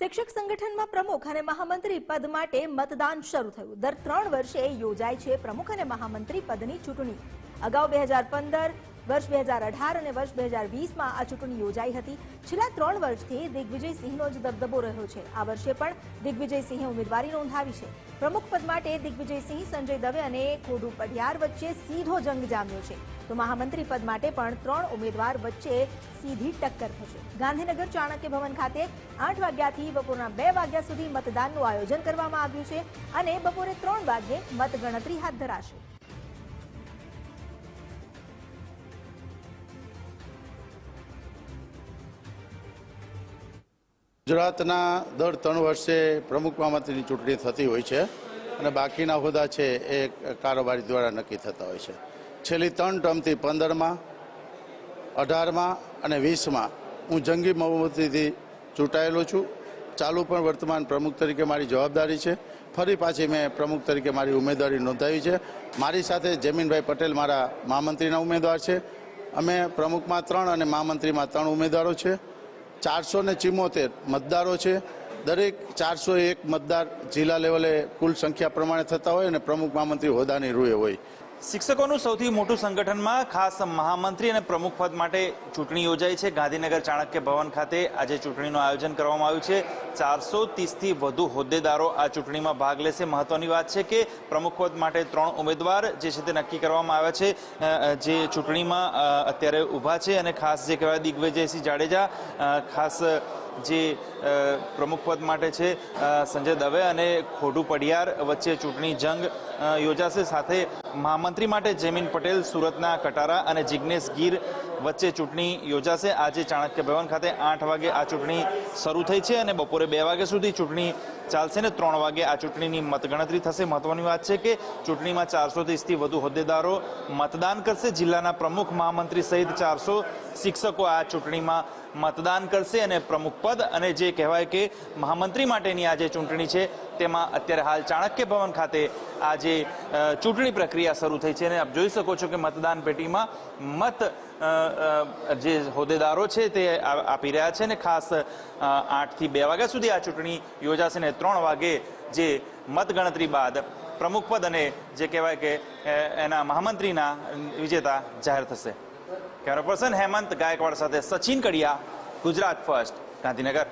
શિક્ષક સંગઠનમાં પ્રમુખ અને મહામંત્રી પદ માટે મતદાન શરૂ થયું. દર ત્રણ વર્ષે યોજાય છે પ્રમુખ અને મહામંત્રી પદની ચૂંટણી. અગાઉ બે હજાર પંદર વર્ષ બે હજાર અઢાર અને વર્ષ બે હજાર વીસમાં આ ચૂંટણી યોજાઈ હતી. છેલ્લા ત્રણ વર્ષથી દિગ્વિજયસિંહનો જ દબદબો રહ્યો છે. આ વર્ષે પણ દિગ્વિજયસિંહે ઉમેદવારી નોંધાવી છે. પ્રમુખ પદ માટે દિગ્વિજયસિંહ, સંજય દવે અને ખોડુ પઢિયાર વચ્ચે સીધો જંગ જામ્યો છે. તો મહામંત્રી પદ માટે પણ ત્રણ ઉમેદવાર વચ્ચે સીધી ટક્કર થશે. ગાંધીનગર ચાણક્ય ભવન ખાતે આઠ વાગ્યાથી બપોરના બે વાગ્યા સુધી મતદાનનું આયોજન કરવામાં આવ્યું છે અને બપોરે ત્રણ વાગ્યે મતગણતરી હાથ ધરાશે. ગુજરાતના દર ત્રણ વર્ષે પ્રમુખ મહામંત્રીની ચૂંટણી થતી હોય છે અને બાકીના હોદ્દા છે એ કારોબારી દ્વારા નક્કી થતા હોય છે. છેલ્લી ત્રણ ટર્મથી પંદરમાં, અઢારમાં અને વીસમાં હું જંગી બહુમતીથી ચૂંટાયેલો છું. ચાલુ પણ વર્તમાન પ્રમુખ તરીકે મારી જવાબદારી છે. ફરી પાછી મેં પ્રમુખ તરીકે મારી ઉમેદવારી નોંધાવી છે. મારી સાથે જમીનભાઈ પટેલ મારા મહામંત્રીના ઉમેદવાર છે. અમે પ્રમુખમાં ત્રણ અને મહામંત્રીમાં ત્રણ ઉમેદવારો છે. ચારસો ને ચિમ્મોતેર મતદારો છે. દરેક ચારસો એક મતદાર જિલ્લા લેવલે કુલ સંખ્યા પ્રમાણે થતા હોય અને પ્રમુખ મહામંત્રી હોદ્દાની રૂએ હોય. શિક્ષકોનું સૌથી મોટું સંગઠનમાં ખાસ મહામંત્રી અને પ્રમુખ પદ માટે ચૂંટણી યોજાઈ છે. ગાંધીનગર ચાણક્ય ભવન ખાતે આજે ચૂંટણીનું આયોજન કરવામાં આવ્યું છે. ચારસો ત્રીસથી વધુ હોદ્દેદારો આ ચૂંટણીમાં ભાગ લેશે. મહત્વની વાત છે કે પ્રમુખ પદ માટે ત્રણ ઉમેદવાર જે છે તે નક્કી કરવામાં આવ્યા છે. જે ચૂંટણીમાં અત્યારે ઊભા છે અને ખાસ જે કહેવાય દિગ્વિજયસિંહ જાડેજા ખાસ જે પ્રમુખ પદ માટે છે સંજય દવે અને ખોડુ પડિયાર વચ્ચે ચૂંટણી જંગ યોજાશે. સાથે મહામંત્રી માટે જેમીન પટેલ, સુરતના કટારા અને જિગ્નેશ ગીર વચ્ચે ચૂંટણી યોજાશે. આજે ચાણક્ય ભવન ખાતે આઠ વાગે આ ચૂંટણી શરૂ થઈ છે અને બપોરે બે વાગ્યા સુધી ચૂંટણી ચાલશે ને ત્રણ વાગે આ ચૂંટણીની મતગણતરી થશે. મહત્વની વાત છે કે ચૂંટણીમાં ચારસો ત્રીસથી વધુ હોદ્દેદારો મતદાન કરશે. જિલ્લાના પ્રમુખ મહામંત્રી સહિત ચારસો શિક્ષકો આ ચૂંટણીમાં મતદાન કરશે અને પ્રમુખ પદ અને જે કહેવાય કે મહામંત્રી માટેની આ જે ચૂંટણી છે, તેમાં અત્યારે હાલ ચાણક્ય ભવન ખાતે આ જે ચૂંટણી પ્રક્રિયા શરૂ થઈ છે અને આપ જોઈ શકો છો કે મતદાન પેટીમાં મત જે હોદ્દેદારો છે તે આપી રહ્યા છે ને ખાસ આઠથી બે વાગ્યા સુધી આ ચૂંટણી યોજાશે ને ત્રણ વાગે જે મતગણતરી બાદ પ્રમુખપદ અને જે કહેવાય કે એના મહામંત્રીના વિજેતા જાહેર થશે. કેમેરા પર્સન હેમંત ગાયકવાડ સાથે સચિન કડિયા ગુજરાત ફર્સ્ટ ગાંધીનગર.